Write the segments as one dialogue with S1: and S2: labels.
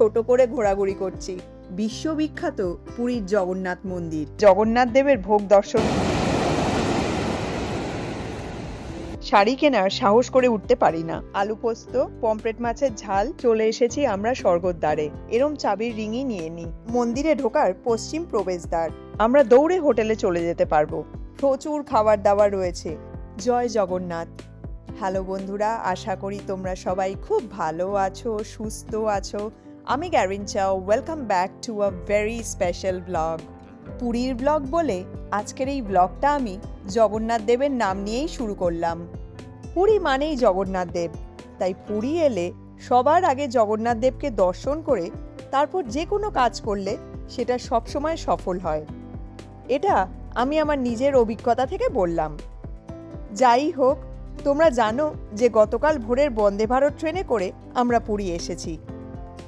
S1: টোটো করে ঘোরাঘুরি করছি। বিশ্ববিখ্যাত পুরীর জগন্নাথ মন্দির। জগন্নাথ দেবের ভোগ দর্শন। শাড়ি কেনার সাহস করে উঠতে পারি না। আলু পোস্ত, পমফ্রেট মাছের ঝাল, চলে এসেছি আমরা স্বর্গদ্বারে। এরম চাবির রিংই নিয়ে নিই মন্দিরে ঢোকার পশ্চিম প্রবেশদ্বার। আমরা দৌড়ে হোটেলে চলে যেতে পারব। প্রচুর খাবার দাবার রয়েছে। জয় জগন্নাথ। হ্যালো বন্ধুরা, আশা করি তোমরা সবাই খুব ভালো আছো, সুস্থ আছো। আমি গ্যারিন চাও welcome back to a very special blog পুরীর ব্লগ বলে আজকের এই ব্লগটা আমি জগন্নাথ দেবের নাম নিয়েই শুরু করলাম। পুরী মানেই জগন্নাথ দেব। তাই পুরী এলে সবার আগে জগন্নাথ দেবকে দর্শন করে তারপর যে কোনো কাজ করলে সেটা সবসময় সফল হয়। এটা আমি আমার নিজের অভিজ্ঞতা থেকে বললাম। যাই হোক, তোমরা জানো যে গতকাল ভোরের বন্দে ভারত ট্রেনে করে আমরা পুরী এসেছি।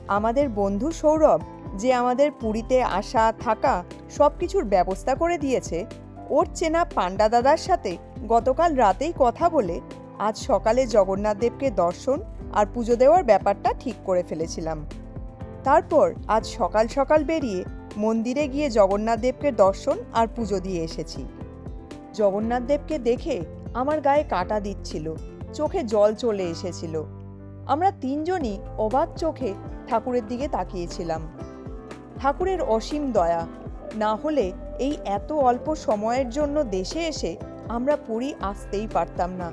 S1: আমাদের বন্ধু সৌরভ যে আমাদের পুরীতে আসা, থাকা সব কিছুর ব্যবস্থা করে দিয়েছে, ওর চেনা পান্ডা দাদার সাথে গতকাল রাতেই কথা বলে আজ সকালে জগন্নাথ দেবকে দর্শন আর পুজো দেওয়ার ব্যাপারটা ঠিক করে ফেলেছিলাম। তারপর আজ সকাল সকাল বেরিয়ে মন্দিরে গিয়ে জগন্নাথ দেবকে দর্শন আর পুজো দিয়ে এসেছি। জগন্নাথ দেবকে দেখে আমার গায়ে কাটা দিচ্ছিল, চোখে জল চলে এসেছিল। আমরা তিনজনই অবাক চোখে ঠাকুরের দিকে তাকিয়েছিলাম। ঠাকুরের অসীম দয়া, না হলে এই এত অল্প সময়ের জন্য দেশে এসে আমরা পুরী আসতেই পারতাম না,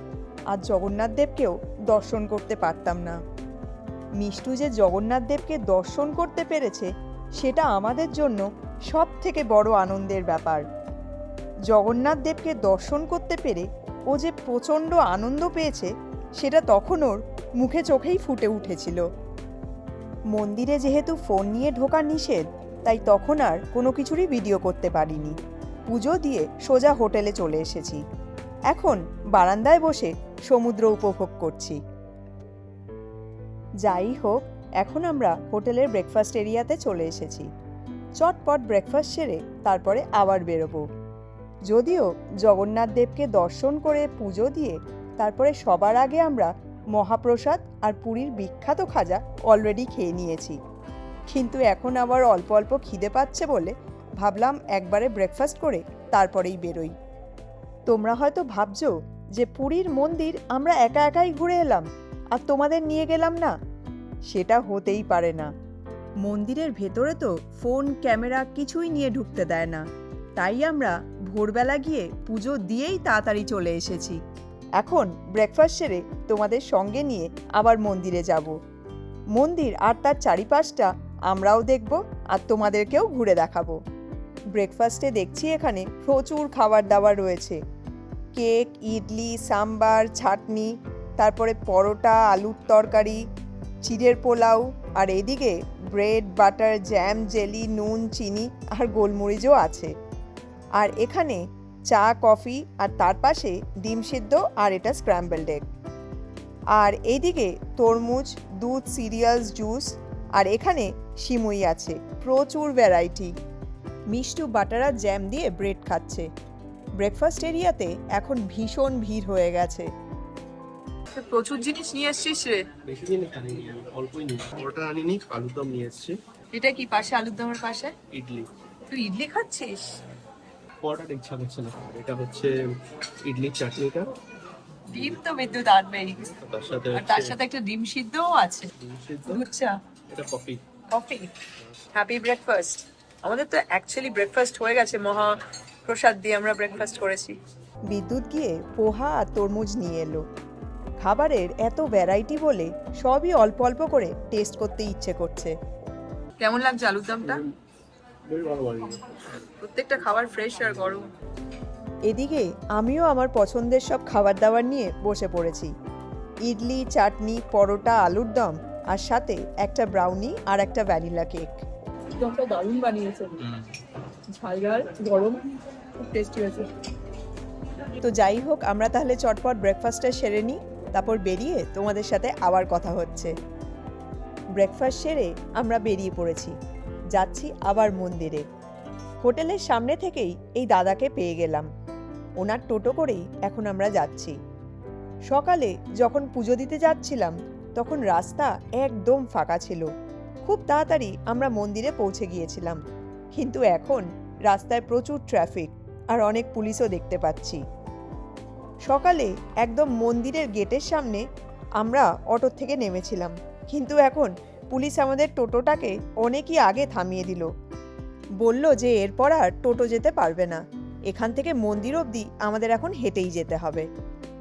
S1: আর জগন্নাথ দেবকেও দর্শন করতে পারতাম না। মিষ্টু যে জগন্নাথ দেবকে দর্শন করতে পেরেছে, সেটা আমাদের জন্য সব থেকে বড় আনন্দের ব্যাপার। জগন্নাথ দেবকে দর্শন করতে পেরে ও যে প্রচণ্ড আনন্দ পেয়েছে, সেটা তখন ওর মুখে চোখেই ফুটে উঠেছিল। মন্দিরে যেহেতু ফোন নিয়ে ঢোকা নিষেধ, তাই তখন আর কোনো কিছুরই ভিডিও করতে পারিনি। পুজো দিয়ে সোজা হোটেলে চলে এসেছি। এখন বারান্দায় বসে সমুদ্র উপভোগ করছি। যাই হোক, এখন আমরা হোটেলের ব্রেকফাস্ট এরিয়াতে চলে এসেছি। চটপট ব্রেকফাস্ট সেরে তারপরে আবার বেরোবো। যদিও জগন্নাথ দেবকে দর্শন করে পুজো দিয়ে তারপরে সবার আগে আমরা মহাপ্রসাদ আর পুরীর বিখ্যাত খাজা অলরেডি খেয়ে নিয়েছি। কিন্তু এখন আবার অল্প অল্প খিদে পাচ্ছে বলে ভাবলাম একবারে ব্রেকফাস্ট করে তারপরেই বেরোই। তোমরা হয়তো ভাবছ যে পুরীর মন্দির আমরা একা একাই ঘুরে এলাম আর তোমাদের নিয়ে গেলাম না। সেটা হতেই পারে না। মন্দিরের ভেতরে তো ফোন, ক্যামেরা কিছুই নিয়ে ঢুকতে দেয় না। তাই আমরা ভোরবেলা গিয়ে পুজো দিয়েই তাড়াতাড়ি চলে এসেছি। এখন ব্রেকফাস্ট সেরে তোমাদের সঙ্গে নিয়ে আবার মন্দিরে যাব। মন্দির আর তার চারিপাশটা আমরাও দেখব আর তোমাদেরকেও ঘুরে দেখাবো। ব্রেকফাস্টে দেখছি এখানে প্রচুর খাবার দাবার রয়েছে। কেক, ইডলি, সাম্বার চাটনি তারপরে পরোটা, আলুর তরকারি, চিড়ের পোলাও, আর এদিকে ব্রেড বাটার জ্যাম জেলি নুন, চিনি আর গোলমরিচও আছে। আর এখানে চা কফি আর তার পাশে ডিম সিদ্ধ আর এটা স্ক্র্যাম্বলড এগ আর এইদিকে তরমুজ দুধ সিরিয়ালস জুস আর এখানে সিমুই আছে প্রচুর ভ্যারাইটি মিষ্টু বাটার আর জ্যাম দিয়ে ব্রেড খাচ্ছে। ব্রেকফাস্ট এরিয়াতে এখন ভীষণ ভিড় হয়ে গেছে। প্রচুর জিনিস নিয়ে এসছিস রে।
S2: বেশি দিন এখানে অল্পই পরোটা আনিনি আলুর দম নিয়ে এসেছি।
S1: এটা কি পাশে আলুর দমের পাশে?
S2: ইডলি।
S1: তুই ইডলি খাচ্ছিস?
S2: পরোটা ইচ্ছা করছে না। এটা হচ্ছে ইডলির চাটনিটা
S1: ডিম তো বিদ্যুৎ আনবেই।
S2: তার সাথে
S1: আর তার সাথে একটা ডিম সিদ্ধও আছে।
S2: ডিম সিদ্ধ,
S1: চা
S2: এটা কফি।
S1: কফি। হ্যাপি ব্রেকফাস্ট আমাদের তো অ্যাকচুয়ালি ব্রেকফাস্ট হয়ে গেছে। মহা প্রসাদ দিয়ে আমরা ব্রেকফাস্ট করেছি। বিদ্যুৎ গিয়ে পোহা আর তরমুজ নিয়ে এলো। খাবারের এত ভ্যারাইটি বলে সবই অল্প অল্প করে টেস্ট করতে ইচ্ছে করছে। কেমন লাগছে আলুর দমটা? প্রত্যেকটা খাবার ফ্রেশ আর গরম। এদিকে আমিও আমার পছন্দের সব খাবার দাবার নিয়ে বসে পড়েছি। ইডলি চাটনি পরোটা আলুর দম আর সাথে একটা ব্রাউনি আর একটা ভ্যানিলা কেক
S3: দমটা দারুণ বানিয়েছে। ঝাল ঝাল গরম খুব টেস্টি হয়েছে।
S1: তো যাই হোক আমরা তাহলে চটপট ব্রেকফাস্টটা সেরে নিই তারপর বেরিয়ে তোমাদের সাথে আবার কথা হচ্ছে। ব্রেকফাস্ট সেরে আমরা বেরিয়ে পড়েছি। যাচ্ছি আবার মন্দিরে। হোটেলের সামনে থেকেই এই দাদাকে পেয়ে গেলাম। ওনার টোটো করেই এখন আমরা যাচ্ছি। সকালে যখন পুজো দিতে যাচ্ছিলাম, তখন রাস্তা একদম ফাঁকা ছিল। খুব তাড়াতাড়ি আমরা মন্দিরে পৌঁছে গিয়েছিলাম। কিন্তু এখন রাস্তায় প্রচুর ট্রাফিক আর অনেক পুলিশও দেখতে পাচ্ছি। সকালে একদম মন্দিরের গেটের সামনে আমরা অটো থেকে নেমেছিলাম। কিন্তু এখন পুলিশ আমাদের টোটোটাকে অনেকই আগে থামিয়ে দিল। বলল যে এরপর আর টোটো যেতে পারবে না। এখান থেকে মন্দির অবধি আমাদের এখন হেঁটেই যেতে হবে।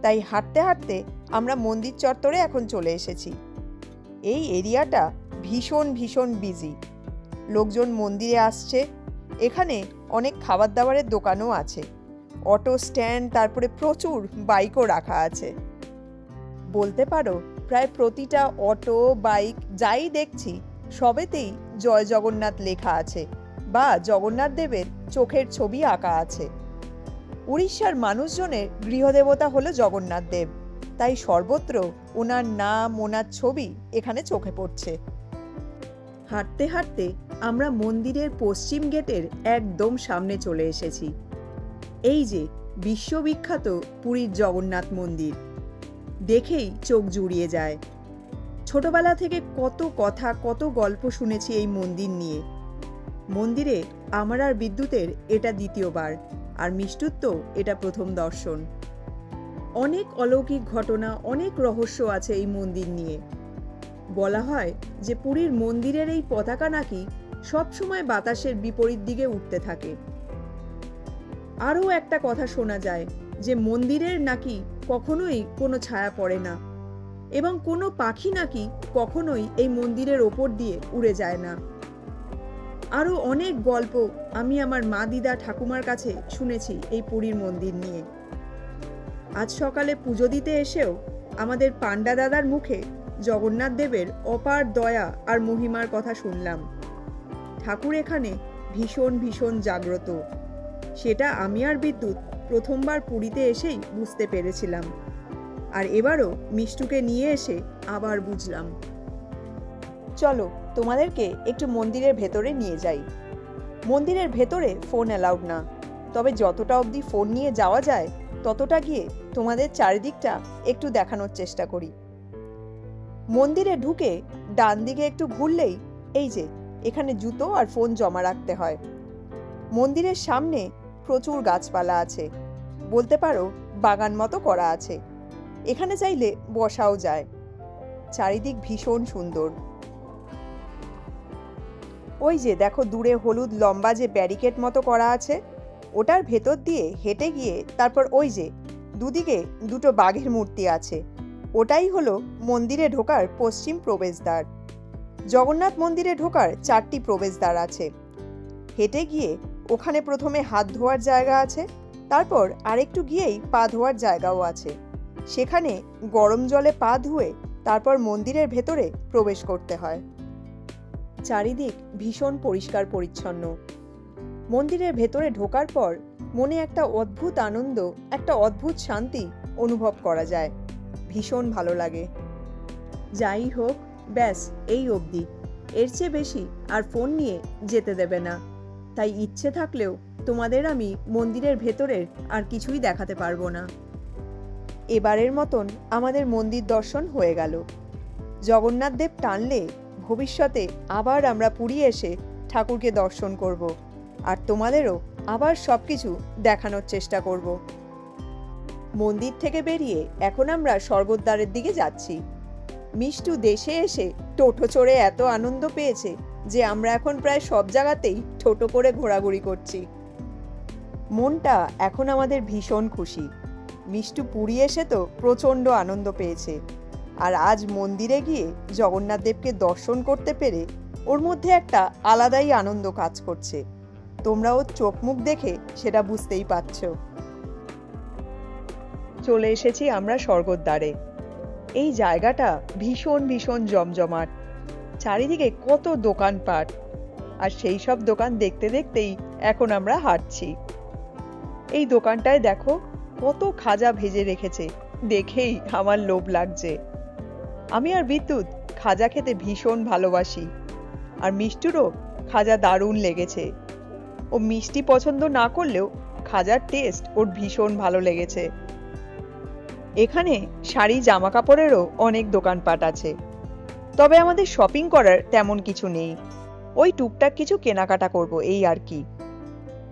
S1: তাই হাঁটতে হাঁটতে আমরা মন্দির চত্বরে এখন চলে এসেছি। এই এরিয়াটা ভীষণ ভীষণ বিজি লোকজন মন্দিরে আসছে। এখানে অনেক খাবার দাবারের দোকানও আছে। অটো স্ট্যান্ড, তারপরে প্রচুর বাইকও রাখা আছে। বলতে পারো প্রায় প্রতিটা অটো, বাইক যাই দেখছি, সবেতেই জয় জগন্নাথ লেখা আছে বা জগন্নাথ দেবের চোখের ছবি আঁকা আছে। উড়িষ্যার মানুষজনের গৃহদেবতা হলো জগন্নাথ দেব, তাই সর্বত্র ওনার নাম, ওনার ছবি এখানে চোখে পড়ছে। হাঁটতে হাঁটতে আমরা মন্দিরের পশ্চিম গেটের একদম সামনে চলে এসেছি। এই যে বিশ্ববিখ্যাত পুরীর জগন্নাথ মন্দির। দেখেই চোখ জুড়িয়ে যায়। ছোটবেলা থেকে কত কথা, কত গল্প শুনেছি এই মন্দির নিয়ে। মন্দিরে আমার আর বিদ্যুতের এটা দ্বিতীয়বার, আর মিষ্টুর এটা প্রথম দর্শন। অনেক অলৌকিক ঘটনা, অনেক রহস্য আছে এই মন্দির নিয়ে। বলা হয় যে পুরীর মন্দিরের এই পতাকা নাকি সবসময় বাতাসের বিপরীত দিকে উঠতে থাকে। আরও একটা কথা শোনা যায় যে মন্দিরের নাকি কখনোই কোনো ছায়া পড়ে না এবং কোনো পাখি নাকি কখনোই এই মন্দিরের ওপর দিয়ে উড়ে যায় না। আরও অনেক গল্প আমি আমার মা দিদা ঠাকুমার কাছে শুনেছি এই পুরীর মন্দির নিয়ে। আজ সকালে পুজো দিতে এসেও আমাদের পাণ্ডা দাদার মুখে জগন্নাথ দেবের অপার দয়া আর মহিমার কথা শুনলাম। ঠাকুর এখানে ভীষণ ভীষণ জাগ্রত। সেটা আমি আর বিদ্যুৎ প্রথমবার পুরীতে এসেই বুঝতে পেরেছিলাম। আর এবারও মিষ্টুকে নিয়ে এসে আবার বুঝলাম। চলো, তোমাদেরকে একটু মন্দিরের ভেতরে নিয়ে যাই। মন্দিরের ভেতরে ফোন অ্যালাউড না। তবে যতটা অবধি ফোন নিয়ে যাওয়া যায়, ততটা গিয়ে তোমাদের চারিদিকটা একটু দেখানোর চেষ্টা করি। মন্দিরে ঢুকে ডান দিকে একটু ঘুরলেই এই যে, এখানে জুতো আর ফোন জমা রাখতে হয়। মন্দিরের সামনে প্রচুর গাছপালা আছে। বলতে পারো, বাগান মতো করা আছে। এখানে চাইলে বসাও যায়। চারিদিক ভীষণ সুন্দর। ওই যে দেখো দূরে হলুদ লম্বা যে ব্যারিকেড মতো করা আছে, ওটার ভেতর দিয়ে হেঁটে গিয়ে তারপর ওই যে দুদিকে দুটো বাঘের মূর্তি আছে। ওটাই হলো মন্দিরে ঢোকার পশ্চিম প্রবেশদ্বার। জগন্নাথ মন্দিরে ঢোকার চারটি প্রবেশদ্বার আছে। হেঁটে গিয়ে ওখানে প্রথমে হাত ধোয়ার জায়গা আছে, তারপর আরেকটু গিয়েই পা ধোয়ার জায়গাও আছে। সেখানে গরম জলে পা ধুয়ে তারপর মন্দিরের ভেতরে প্রবেশ করতে হয়। চারিদিক ভীষণ পরিষ্কার পরিচ্ছন্ন। মন্দিরের ভেতরে ঢোকার পর মনে একটা অদ্ভুত আনন্দ, একটা অদ্ভুত শান্তি অনুভব করা যায়। ভীষণ ভালো লাগে। যাই হোক, ব্যাস, এই অবধি। এর চেয়ে বেশি আর ফোন নিয়ে যেতে দেবে না। তাই ইচ্ছে থাকলেও তোমাদের আমি মন্দিরের ভেতরের আর কিছুই দেখাতে পারব না। এবারের মতন আমাদের মন্দির দর্শন হয়ে গেল। জগন্নাথদেব টানলে ভবিষ্যতে আবার আমরা পুরী এসে ঠাকুরকে দর্শন করব আর তোমাদেরও আবার সব কিছু দেখানোর চেষ্টা করব। মন্দির থেকে বেরিয়ে এখন আমরা স্বর্গদ্বারের দিকে যাচ্ছি। মিষ্টু দেশে এসে টোটো চড়ে এত আনন্দ পেয়েছে যে আমরা এখন প্রায় সব জায়গাতেই টোটো করে ঘোরাঘুরি করছি। মনটা এখন আমাদের ভীষণ খুশি। মিষ্টু পুরী এসে তো প্রচণ্ড আনন্দ পেয়েছে। আর আজ মন্দিরে গিয়ে জগন্নাথ দেবকে দর্শন করতে পেরে ওর মধ্যে একটা আলাদাই আনন্দ কাজ করছে। তোমরা ওর চোখ মুখ দেখে সেটা বুঝতেই পারছ। চলে এসেছি আমরা স্বর্গদ্বারে। এই জায়গাটা ভীষণ ভীষণ জমজমাট। চারিদিকে কত দোকানপাট। আর সেই সব দোকান দেখতে দেখতেই এখন আমরা হাঁটছি। এই দোকানটায় দেখো কত খাজা ভেজে রেখেছে। দেখেই আমার লোভ লাগছে। আমি আর বিদ্যুৎ খাজা খেতে ভীষণ ভালোবাসি। আর মিষ্টুরও খাজা দারুণ লেগেছে। ও মিষ্টি পছন্দ না করলেও খাজার টেস্ট ওর ভীষণ ভালো লেগেছে। এখানে শাড়ি জামা কাপড়েরও অনেক দোকানপাট আছে। তবে আমাদের শপিং করার তেমন কিছু নেই। ওই টুকটাক কিছু কেনাকাটা করব, এই আর কি।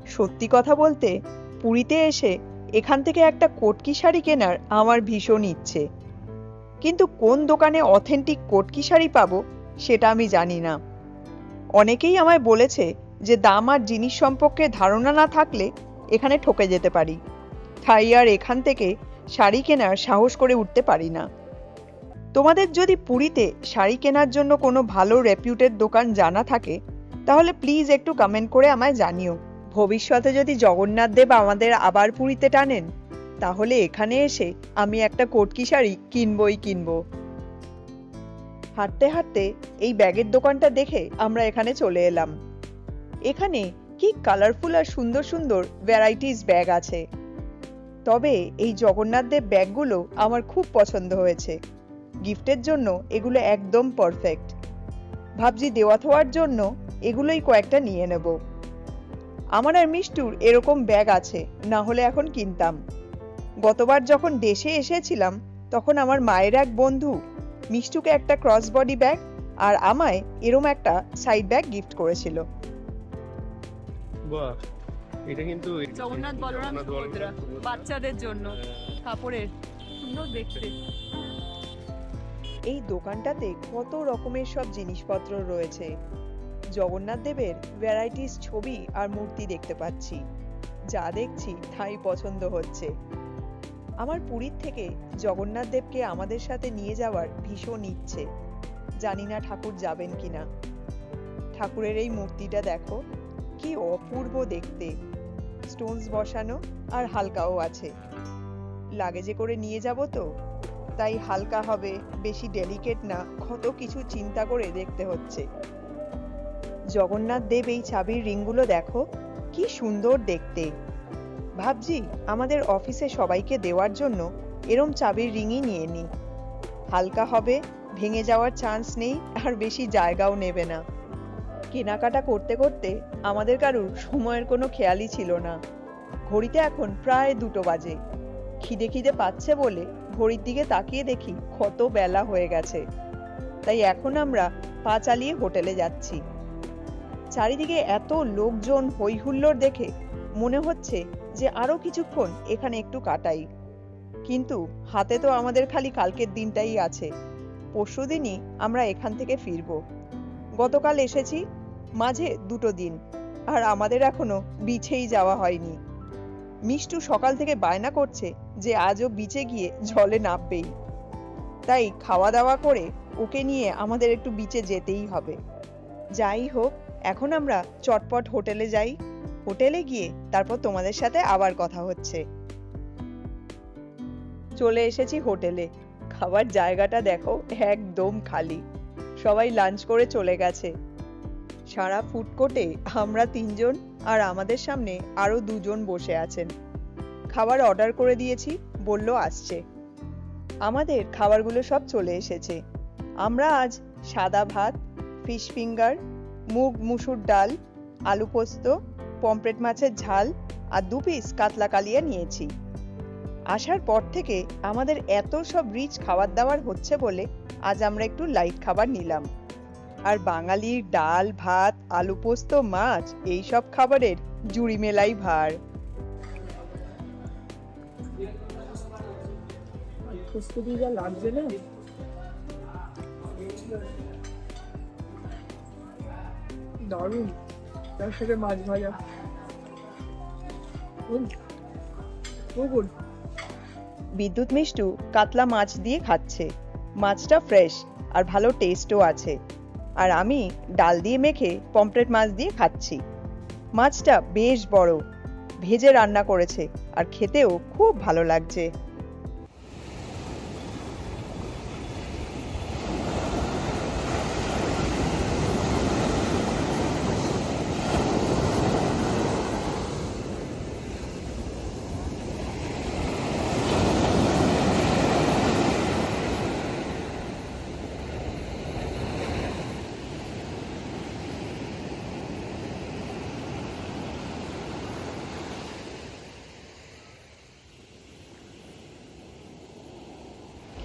S1: সত্যি কথা বলতে, পুরীতে এসে এখান থেকে একটা কটকি শাড়ি কেনার আমার ভীষণ ইচ্ছে। কিন্তু কোন দোকানে অথেন্টিক কটকি শাড়ি পাবো, সেটা আমি জানি না। অনেকেই আমায় বলেছে যে দাম আর জিনিস সম্পর্কে ধারণা না থাকলে এখানে ঠকে যেতে পারি। তাই আর এখান থেকে শাড়ি কেনার সাহস করে উঠতে পারি না। তোমাদের যদি পুরীতে শাড়ি কেনার জন্য কোনো ভালো রেপিউটেড দোকান জানা থাকে, তাহলে প্লিজ একটু কমেন্ট করে আমায় জানিও। ভবিষ্যতে যদি জগন্নাথ দেব আমাদের আবার পুরীতে টানেন, তাহলে এখানে এসে আমি একটা কটকি শাড়ি কিনবই কিনবো। হাঁটতে হাঁটতে এই ব্যাগের দোকানটা দেখে আমরা এখানে চলে এলাম। এখানে কি কালারফুল আর সুন্দর সুন্দর ভ্যারাইটিস ব্যাগ আছে। তবে এই জগন্নাথ দেব ব্যাগগুলো আমার খুব পছন্দ হয়েছে। গিফটের জন্য এগুলো একদম পারফেক্ট ভাবছি দেওয়া থাওয়ার জন্য এগুলোই কয়েকটা নিয়ে নেব। আমার আর মিষ্টুর এরকম ব্যাগ আছে না হলে এখন কিনতাম। গতবার যখন দেশে এসেছিলাম তখন আমার মায়ের এক বন্ধু মিষ্টুকে একটা ক্রস বডি ব্যাগ আর আমায় এরম একটা সাইড ব্যাগ গিফট করেছিল।
S2: বাহ এটা কিন্তু
S3: জগন্নাথ বলরাম সুভদ্রা। বাচ্চাদের জন্য কাপড়ের সুন্দর দেখতে।
S1: এই দোকানটাতে কত রকমের সব জিনিসপত্র রয়েছে। জগন্নাথ দেবের ভ্যারাইটিস ছবি আর মূর্তি দেখতে পাচ্ছি। যা দেখছি তাই পছন্দ হচ্ছে। আমার পুরীর থেকে জগন্নাথ দেবকে আমাদের সাথে নিয়ে যাওয়ার ভীষণ ইচ্ছে। জানি না ঠাকুর যাবেন কিনা। ঠাকুরের এই মূর্তিটা দেখো, কি অপূর্ব দেখতে। স্টোনস বসানো আর হালকাও আছে। লাগেজে করে নিয়ে যাব তো? তাই হালকা হবে, বেশি ডেলিকেট না কত কিছু চিন্তা করে দেখতে হচ্ছে। জগন্নাথ দেব এই চাবির রিংগুলো দেখো, কি সুন্দর দেখতে। ভাবছি, আমাদের অফিসে সবাইকে দেওয়ার জন্য এরম চাবির রিংই নিয়ে নিই হালকা হবে, ভেঙে যাওয়ার চান্স নেই, আর বেশি জায়গাও নেবে না। কেনাকাটা করতে করতে আমাদের কারুর সময়ের কোনো খেয়ালই ছিল না। ঘড়িতে এখন প্রায় দুটো বাজে। খিদে খিদে পাচ্ছে বলে ঘড়ির দিকে তাকিয়ে দেখি কত বেলা হয়ে গেছে। তাই এখন আমরা পা চালিয়ে হোটেলে যাচ্ছি। চারিদিকে এত লোকজন হইহুল্লোড় দেখে মনে হচ্ছে যে আরও কিছুক্ষণ এখানে একটু কাটাই। কিন্তু হাতে তো আমাদের খালি কালকের দিনটাই আছে। পরশুদিনই আমরা এখান থেকে ফিরবো। গতকাল এসেছি, মাঝে দুটো দিন, আর আমাদের এখনও বিছেই যাওয়া হয়নি। মিষ্টু সকাল থেকে বায়না করছে যে আজও বিচে গিয়ে জলে নামবেই। তাই খাওয়া দাওয়া করে ওকে নিয়ে আমাদের একটু বিচে যেতেই হবে। যাই হোক, এখন আমরা চটপট হোটেলে যাই। হোটেলে গিয়ে তারপর তোমাদের সাথে আবার কথা হচ্ছে। চলে এসেছি হোটেলে। খাবার জায়গাটা দেখো একদম খালি। সবাই লাঞ্চ করে চলে গেছে। সারা ফুড কোর্টে আমরা তিনজন আর আমাদের সামনে আরও দুজন বসে আছেন। খাবার অর্ডার করে দিয়েছি, বলল, আসছে। আমাদের খাবারগুলো সব চলে এসেছে। আমরা আজ সাদা ভাত, ফিশ ফিঙ্গার, মুগ মুসুর ডাল, আলু পোস্ত, পমফ্রেট মাছের ঝাল আর দু পিস কাতলা কালিয়া নিয়েছি। আসার পর থেকে আমাদের এত সব রিচ খাবার দাবার হচ্ছে বলে আজ আমরা একটু লাইট খাবার নিলাম। আর বাঙালির ডাল ভাত আলু পোস্ত মাছ এই সব খাবারের জুড়ি মেলাই ভার।
S3: প্রস্তুতি লাগছে না? দারুণ। তার সাথে মাছ ভাজা।
S1: বিদ্যুৎ মিষ্টু কাতলা মাছ দিয়ে খাচ্ছে। মাছটা ফ্রেশ আর ভালো টেস্টও আছে। আর আমি ডাল দিয়ে মেখে পমফ্রেট মাছ দিয়ে খাচ্ছি। মাছটা বেশ বড়, ভেজে রান্না করেছে, আর খেতেও খুব ভালো লাগছে।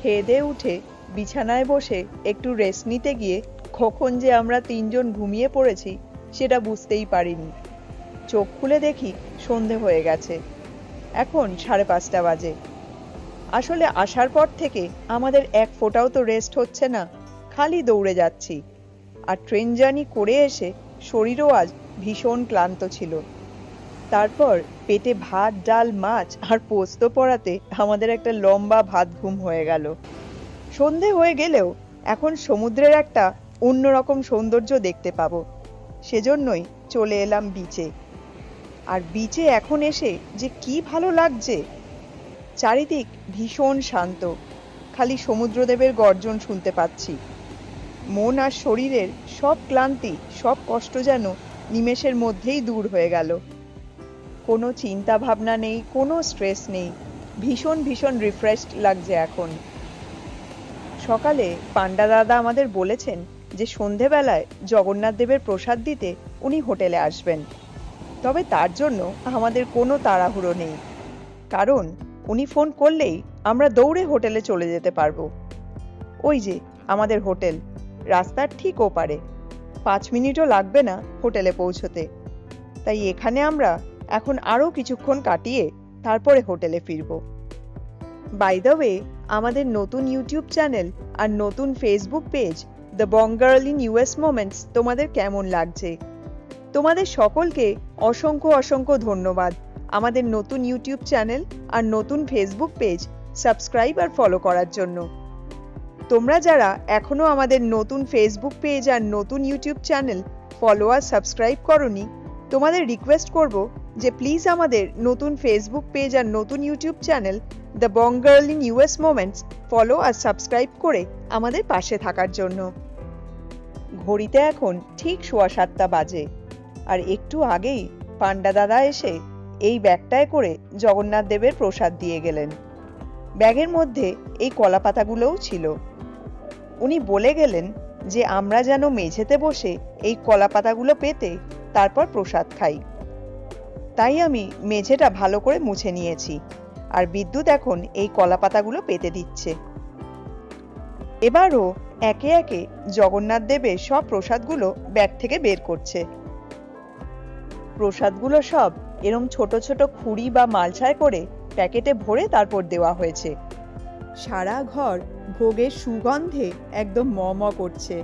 S1: খেয়ে উঠে বিছানায় বসে একটু রেস্ট নিতে গিয়ে কখন যে আমরা তিনজন ঘুমিয়ে পড়েছি সেটা বুঝতেই পারিনি। চোখ খুলে দেখি সন্ধে হয়ে গেছে। এখন সাড়ে পাঁচটা বাজে। আসলে আসার পর থেকে আমাদের এক ফোঁটাও তো রেস্ট হচ্ছে না, খালি দৌড়ে যাচ্ছি। আর ট্রেন জার্নি করে এসে শরীরও আজ ভীষণ ক্লান্ত ছিল। তারপর পেটে ভাত, ডাল, মাছ আর পোস্ত পড়াতে আমাদের একটা লম্বা ভাত ঘুম হয়ে গেল। সন্ধে হয়ে গেলেও এখন সমুদ্রের একটা অন্যরকম সৌন্দর্য দেখতে পাবো। সেজন্যই চলে এলাম বিচে আর বিচে এখন এসে যে কি ভালো লাগছে! চারিদিক ভীষণ শান্ত। খালি সমুদ্রদেবের গর্জন শুনতে পাচ্ছি। মন আর শরীরের সব ক্লান্তি, সব কষ্ট যেন নিমেষের মধ্যেই দূর হয়ে গেল। কোনো চিন্তা ভাবনা নেই, কোনো স্ট্রেস নেই। ভীষণ ভীষণ রিফ্রেশড লাগছে এখন। সকালে পান্ডা দাদা আমাদের বলেছেন যে সন্ধেবেলায় জগন্নাথ দেবের প্রসাদ দিতে উনি হোটেলে আসবেন। তবে তার জন্য আমাদের কোনো তাড়াহুড়ো নেই। কারণ উনি ফোন করলেই আমরা দৌড়ে হোটেলে চলে যেতে পারব। ওই যে আমাদের হোটেল, রাস্তার ঠিক ওপারে। পাঁচ মিনিটও লাগবে না হোটেলে পৌঁছতে। তাই এখানে আমরা এখন আরও কিছুক্ষণ কাটিয়ে তারপরে হোটেলে ফিরব। বাই দ্য ওয়ে আমাদের নতুন ইউটিউব চ্যানেল আর নতুন Facebook page the bong girl in US moments তোমাদের কেমন লাগছে? তোমাদের সকলকে অসংখ্য অসংখ্য ধন্যবাদ। আমাদের নতুন ইউটিউব চ্যানেল আর নতুন ফেসবুক পেজ সাবস্ক্রাইব আর ফলো করার জন্য। তোমরা যারা এখনও আমাদের নতুন ফেসবুক পেজ আর নতুন ইউটিউব চ্যানেল ফলো আর সাবস্ক্রাইব করনি তোমাদের রিকোয়েস্ট করব যে প্লিজ আমাদের নতুন ফেসবুক পেজ আর নতুন YouTube channel the bong girl in US moments follow R subscribe করে আমাদের পাশে থাকার জন্য। ঘড়িতে এখন ঠিক সোয়া সাতটা বাজে। আর একটু আগেই পান্ডা দাদা এসে এই ব্যাগটায় করে জগন্নাথ দেবের প্রসাদ দিয়ে গেলেন। ব্যাগের মধ্যে এই কলা পাতাগুলোও ছিল। উনি বলে গেলেন যে আমরা যেন মেঝেতে বসে এই কলা পাতাগুলো পেতে তারপর প্রসাদ খাই। তাই আমি মেঝেটা ভালো করে মুছে নিয়েছি আর বিদ্যুৎ এখন এই কলা পাতাগুলো পেতে দিচ্ছে। এবারও একে একে জগন্নাথ দেবের সব প্রসাদগুলো ব্যাগ থেকে বের করছে। প্রসাদগুলো সব এরম ছোট ছোট খুঁড়ি বা মালসায় করে প্যাকেটে ভরে তারপর দেওয়া হয়েছে। সারা ঘর ভোগের সুগন্ধে একদম ম করছে।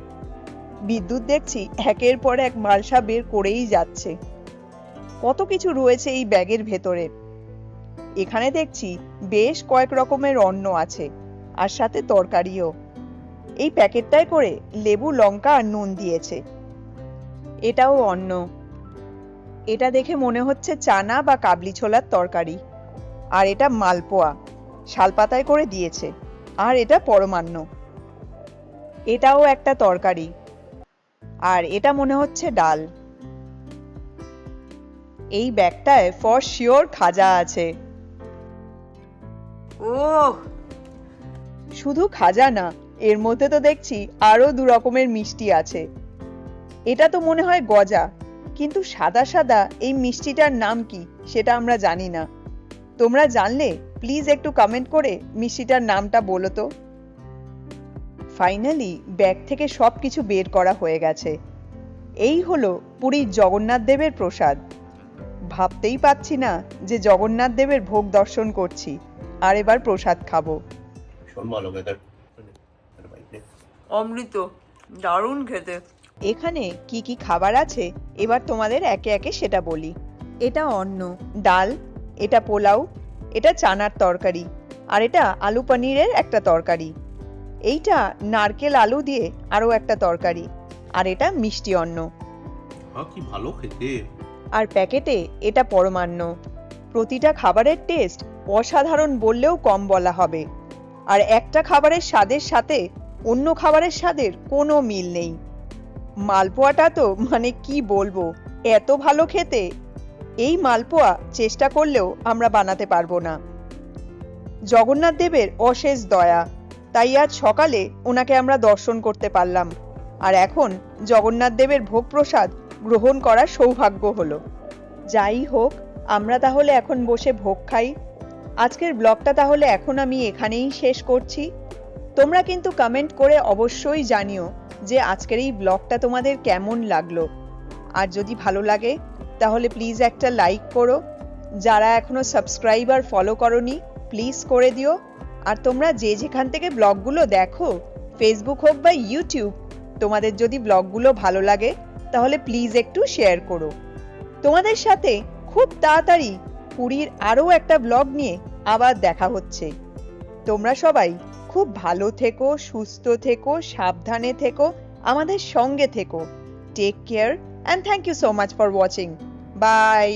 S1: বিদ্যুৎ দেখছি, একের পর এক মালসা বের করেই যাচ্ছে। কত কিছু রয়েছে এই ব্যাগের ভেতরে। এখানে দেখছি বেশ কয়েক রকমের অন্ন আছে, আর সাথে তরকারিও। এই প্যাকেটটায় করে লেবু, লঙ্কা আর নুন দিয়েছে। এটাও অন্ন। এটা দেখে মনে হচ্ছে চানা বা কাবলি ছোলার তরকারি। আর এটা মালপোয়া, শালপাতায় করে দিয়েছে। আর এটা পরমান্ন। এটাও একটা তরকারি। আর এটা মনে হচ্ছে ডাল। এই ব্যাগটায় ফর শিওর খাজা আছে। ও শুধু খাজা না এর মধ্যে তো দেখছি আরও দু রকমের মিষ্টি আছে। এটা তো মনে হয় গজা কিন্তু সাদা সাদা এই মিষ্টিটার নাম কি সেটা আমরা জানি না। তোমরা জানলে প্লিজ একটু কমেন্ট করে মিষ্টিটার নামটা বলো তো। ফাইনালি ব্যাগ থেকে সব কিছু বের করা হয়ে গেছে। এই হলো পুরীর জগন্নাথ দেবের প্রসাদ। ভাবতেই পাচ্ছি না যে জগন্নাথ দেবের ভোগ দর্শন করছি। আর এবার প্রসাদ খাব।
S3: অমৃত দারুণ খেতে।
S1: এখানে কি কি খাবার আছে? এবার তোমাদের একে একে সেটা বলি। এটা অন্ন ডাল এটা পোলাও এটা চানার তরকারি আর এটা আলু পনিরের একটা তরকারি। এইটা নারকেল আলু দিয়ে আরও একটা তরকারি আর এটা মিষ্টি অন্ন।
S2: কি ভালো খেতে।
S1: আর প্যাকেটে এটা পরমান্ন। প্রতিটা খাবারের টেস্ট অসাধারণ বললেও কম বলা হবে। আর একটা খাবারের স্বাদের সাথে অন্য খাবারের স্বাদের কোনো মিল নেই। মালপোয়াটা তো মানে কি বলব এত ভালো খেতে। এই মালপোয়া চেষ্টা করলেও আমরা বানাতে পারব না। জগন্নাথ দেবের অশেষ দয়া। তাই আজ সকালে ওনাকে আমরা দর্শন করতে পারলাম। আর এখন জগন্নাথ দেবের ভোগ প্রসাদ গ্রহণ করার সৌভাগ্য হলো। যাই হোক, আমরা তাহলে এখন বসে ভোগ খাই। আজকের ব্লগটা তাহলে এখন আমি এখানেই শেষ করছি। তোমরা কিন্তু কমেন্ট করে অবশ্যই জানিও যে আজকের এই ব্লগটা তোমাদের কেমন লাগল। আর যদি ভালো লাগে, তাহলে প্লিজ একটা লাইক করো। যারা এখনও সাবস্ক্রাইব আর ফলো করনি প্লিজ করে দিও। আর তোমরা যে যেখান থেকে ব্লগগুলো দেখো ফেসবুক হোক বা ইউটিউব তোমাদের যদি ব্লগগুলো ভালো লাগে, তাহলে প্লিজ একটু শেয়ার করো। তোমাদের সাথে খুব তাড়াতাড়ি পুরীর আরও একটা ব্লগ নিয়ে আবার দেখা হচ্ছে। তোমরা সবাই খুব ভালো থেকো, সুস্থ থেকো, সাবধানে থেকো, আমাদের সঙ্গে থেকো। Take care and thank you so much for watching bye